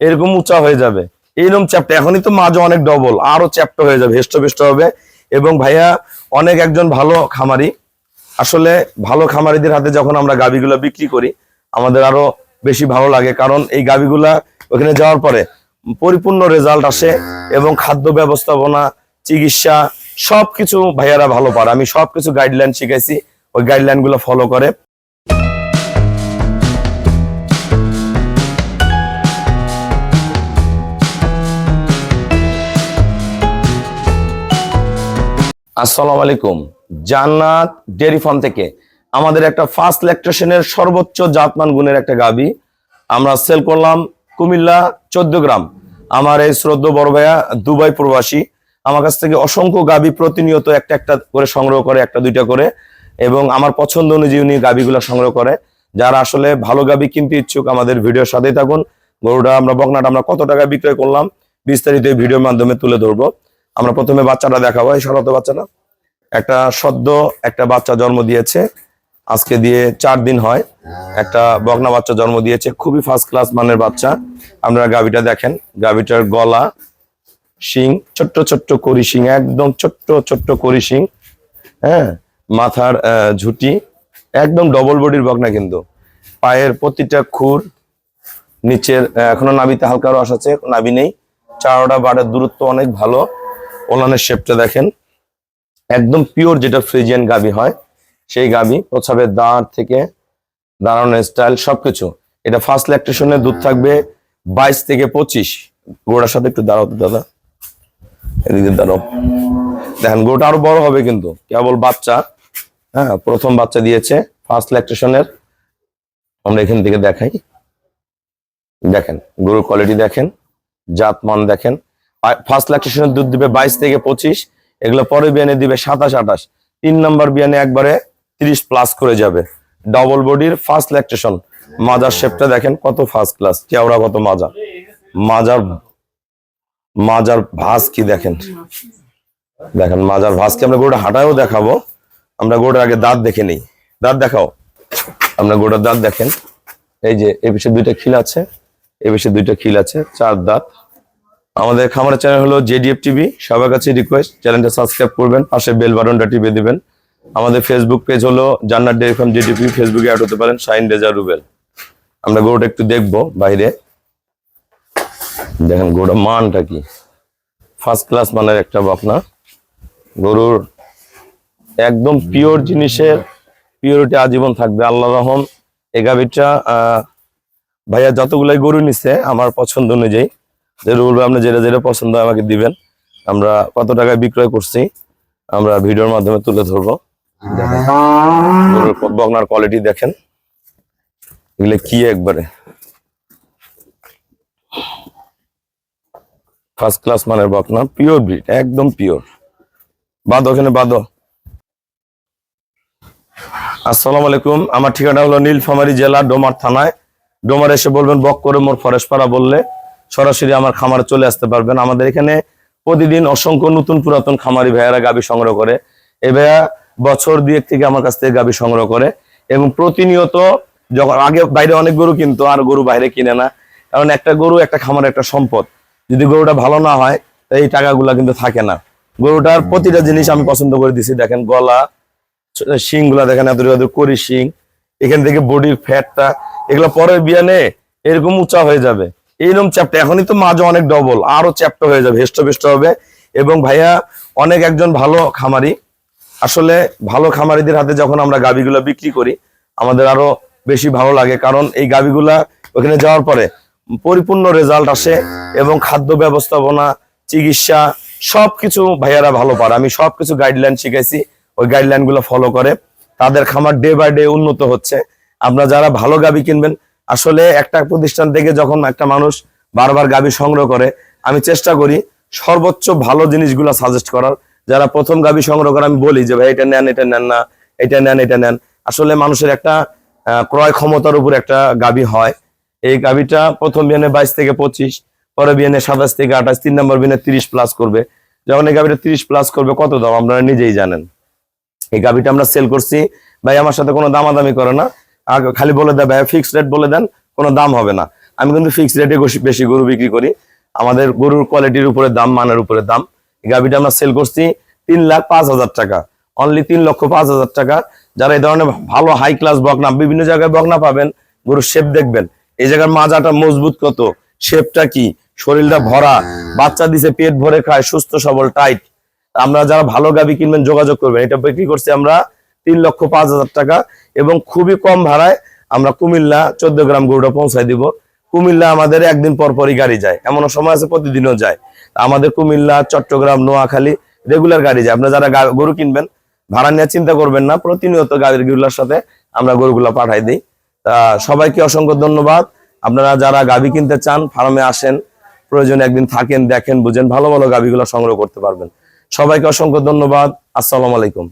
এরকম উঁচা হয়ে যাবে। এইরকম চ্যাপ্টা এখনই তো মাঝে অনেক ডবল আরও চ্যাপ্টা হয়ে যাবে হেষ্ট হবে। এবং ভাইয়া, অনেক একজন ভালো খামারি। আসলে ভালো খামারিদের হাতে যখন আমরা গাবিগুলো বিক্রি করি, আমাদের আরও বেশি ভালো লাগে। কারণ এই গাবিগুলা ওখানে যাওয়ার পরে পরিপূর্ণ রেজাল্ট আসে এবং খাদ্য ব্যবস্থাপনা, চিকিৎসা, সবকিছু ভাইয়ারা ভালো পারে। আমি সবকিছু গাইডলাইন শিখাইছি, ওই গাইডলাইনগুলো ফলো করে। আসসালামু আলাইকুম। জান্নাত ডেয়ারি ফার্ম থেকে আমাদের একটা ফার্স্ট ল্যাকটেশনের সর্বোচ্চ জাতমান গুণের একটা গাবি আমরা সেল করলাম কুমিল্লা চোদ্দ গ্রাম। আমার এই শ্রদ্ধ বড় ভাইয়া দুবাই প্রবাসী। আমার কাছ থেকে অসংখ্য গাবি প্রতিনিয়ত একটা একটা করে সংগ্রহ করে, একটা দুইটা করে এবং আমার পছন্দ অনুযায়ী উনি গাবিগুলো সংগ্রহ করে। যারা আসলে ভালো গাবি কিনতে ইচ্ছুক আমাদের ভিডিওর সাথেই থাকুন। গরুটা আমরা, বকনাটা আমরা কত টাকা বিক্রয় করলাম বিস্তারিত ভিডিওর মাধ্যমে তুলে ধরবো। আমরা প্রথমে বাচ্চাটা দেখাবো, এই সরত বাচ্চাটা। একটা সদ্য একটা বাচ্চা জন্ম দিয়েছে, আজকে দিয়ে চার দিন হয়। একটা বকনা বাচ্চা জন্ম দিয়েছে, খুবই ফার্স্ট ক্লাস মানের বাচ্চা। আপনারা গাবিটা দেখেন গাবিটার গলা, শিং, ছোট্ট ছোট্ট করি শিং, একদম ছোট্ট ছোট্ট করি শিং হ্যাঁ? মাথার ঝুটি, একদম ডবল বডির বকনা কিন্তু। পায়ের প্রতিটা খুর, নিচের এখনও নাবিতে হালকা রস আছে নাবি নেই। চারোটা বাড়ের দূরত্ব অনেক ভালো। ওলানের শেপটা দেখেন। একদম পিওর যেটা ফ্রিজিয়ান গাবি হয়, সেই গাবি প্রসাবের দাঁড় থেকে দাঁড়ানোর স্টাইল সবকিছু। এটা ফার্স্ট ল্যাকটেশনে দুধ থাকবে বাইশ থেকে পঁচিশ। গোড়ার সাথে একটু দাঁড়াতো দাদা। এদিকে দাঁড়াও। দেখেন গোটা আরও বড় হবে কিন্তু। কেবল বাচ্চা। হ্যাঁ প্রথম বাচ্চা দিয়েছে ফার্স্ট ল্যাকটেশনের আমরা এখান থেকে দেখাই। দেখেন, গরুর কোয়ালিটি দেখেন জাত মান দেখেন। ফার্স্ট ল্যাকটেশনের দুধ দিবে বাইশ থেকে পঁচিশ, এগুলো পরে বিয়ানে দিবে সাতাশ, আঠাশ। তিন নম্বর বিয়ানে একবারে তিরিশ প্লাস করে যাবে। ডবল বডির ফার্স্ট ল্যাকটেশন মাজার শেপটা দেখেন, কত ফার্স্ট ক্লাস কেওড়া কত মাজা মাজার মাজার ভাস কি দেখেন? দেখেন, মাজার ভাসকে আমরা গোটা হাঁটায়ও দেখাবো। আমরা গোটার আগে দাঁত দেখে নিই। দাঁত দেখাও। আমরা গোটার দাঁত দেখেন। এই যে, এ পিছে দুইটা খিল আছে। এ পিছে দুইটা খিল আছে। চার দাঁত। আমাদের খামারের চ্যানেল হলো জেডিএফ টিভি সবার কাছে রিকোয়েস্ট চ্যানেলটা সাবস্ক্রাইব করবেন পাশে বেল বাটনটা টিপে দেবেন। আমাদের ফেসবুক পেজ হলো জান্নাত ডেয়ারি ফার্ম জেডিপি ফেসবুকে অ্যাড হতে পারেন শাইন রেজা রুবেল। আমরা গরুটা একটু দেখব বাইরে। দেখেন গরুটা মানটা কি? ফার্স্ট ক্লাস মানের একটা বকনা গরুর একদম পিওর জিনিসের পিওরিটি আজীবন থাকবে আল্লাহ রহম। এই গাভীরটা আহ, ভাইয়া যতগুলাই গরু নিছে আমার পছন্দ অনুযায়ী যে বলবে আপনি যেটা যেটা পছন্দ আমাকে দিবেন। আমরা কত টাকায় বিক্রয় করছি, আমরা ভিডিওর মাধ্যমে তুলে ধরবো। বকনার কোয়ালিটি দেখেন। এগুলো কি একবারে? ফার্স্ট ক্লাস মানের বকনা পিওর ব্রিড একদম পিওর বাদ ওখানে বাদ আসসালামু আলাইকুম, আমার ঠিকানা হলো নীলফামারী জেলা, ডোমার থানায়। ডোমার এসে বলবেন, বক করে মোর ফরেশপাড়া বললে। সরাসরি আমার খামারে চলে আসতে পারবেন। আমাদের এখানে প্রতিদিন অসংখ্য নতুন পুরাতন খামারি ভাইয়ারা গাবি সংগ্রহ করে। এ ভাইয়া বছর দুয়েক থেকে আমার কাছ থেকে গাবি সংগ্রহ করে এবং প্রতিনিয়ত যখন আগে বাইরে অনেক গরু কিন্তু, আর গরু বাইরে কিনে না। কারণ একটা গরু, একটা খামার একটা সম্পদ। যদি গরুটা ভালো না হয় এই টাকাগুলা কিন্তু থাকে না। গরুটার প্রতিটা জিনিস আমি পছন্দ করে দিছি। দেখেন গলা শিংগুলা দেখেন এত করি শিং। এখান থেকে বডির ফ্যাটটা এগুলো পরের বিয়ানে এরকম উঁচা হয়ে যাবে। এইরকম চ্যাপ্টা এখনই তো মাঝে অনেক ডবল আরও চ্যাপ্টা হয়ে যাবে, হেষ্ট বেষ্ট হবে। এবং ভাইয়া, অনেক একজন ভালো খামারি। আসলে ভালো খামারিদের হাতে যখন আমরা গাবিগুলো বিক্রি করি, আমাদের আরও বেশি ভালো লাগে। কারণ এই গাবিগুলা ওখানে যাওয়ার পরে পরিপূর্ণ রেজাল্ট আসে এবং খাদ্য ব্যবস্থাপনা, চিকিৎসা, সবকিছু ভাইয়ারা ভালো পারে। আমি সবকিছু গাইডলাইন শিখাইছি, ওই গাইডলাইনগুলো ফলো করে। তাদের খামার ডে বাই ডে উন্নত হচ্ছে। আপনারা যারা ভালো গাবি কিনবেন আসলে একটা প্রতিষ্ঠান থেকে যখন একটা মানুষ বারবার গাবি সংগ্রহ করে, আমি চেষ্টা করি সর্বোচ্চ ভালো জিনিসগুলো সাজেস্ট করার। যারা প্রথম গাবি সংগ্রহ করে, আমি বলি যে, ভাই, এটা নেন এটা নেন না, এটা নেন এটা নেন। আসলে মানুষের একটা ক্রয় ক্ষমতার উপর একটা গাবি হয়। এই গাবিটা প্রথম বিয়ানে বাইশ থেকে পঁচিশ, পরে বিয়ানে সাতাশ থেকে আঠাশ, তিন নম্বর বিয়ানে তিরিশ প্লাস করবে। যখন এই গাবিটা তিরিশ প্লাস করবে, কত দাম? আপনারা নিজেই জানেন। এই গাবিটা আমরা সেল করছি। ভাই, আমার সাথে কোনো দামাদামি করে না। আগে খালি বলে দেয় ভাই ফিক্সড রেট বলে দেন, কোনো দাম হবে না। আমি কিন্তু ফিক্স রেটে বেশি গরু বিক্রি করি। আমাদের গরুর কোয়ালিটির উপরে দাম, মানের উপরে দাম। গাভিটা আমরা সেল করছি তিন লাখ পাঁচ হাজার টাকা। অনলি তিন লক্ষ পাঁচ হাজার টাকা। যারা এই ধরনের ভালো হাই ক্লাস বকনা, বিভিন্ন জায়গায় বকনা পাবেন, গরুর শেপ দেখবেন। এই জায়গার মাজাটা মজবুত কত? শেপটা কি? শরীরটা ভরা। বাচ্চা দিছে, পেট ভরে খায়, সুস্থ, সবল টাইট আমরা যারা ভালো গাবি কিনবেন, যোগাযোগ করবেন। এটা বিক্রি করছি আমরা তিন লক্ষ পাঁচ হাজার টাকা এবং খুবই কম ভাড়ায় আমরা কুমিল্লা চোদ্দ গ্রাম গরুটা পৌঁছায় দিব। কুমিল্লা আমাদের একদিন পর পরই গাড়ি যায়। এমন সময় আছে প্রতিদিনও যায়। আমাদের কুমিল্লা, চট্টগ্রাম, নোয়াখালী রেগুলার গাড়ি যায়। আপনারা যারা গরু কিনবেন, ভাড়া নিয়ে চিন্তা করবেন না। প্রতিনিয়ত গাড়িগুলোর সাথে আমরা গরুগুলো পাঠাই দিই। তা সবাইকে অসংখ্য ধন্যবাদ। আপনারা যারা গাভি কিনতে চান, ফার্মে আসেন, প্রয়োজনে একদিন থাকেন, দেখেন, বুঝেন, ভালো ভালো গাভিগুলো সংগ্রহ করতে পারবেন। সবাইকে অসংখ্য ধন্যবাদ। আসসালামু আলাইকুম।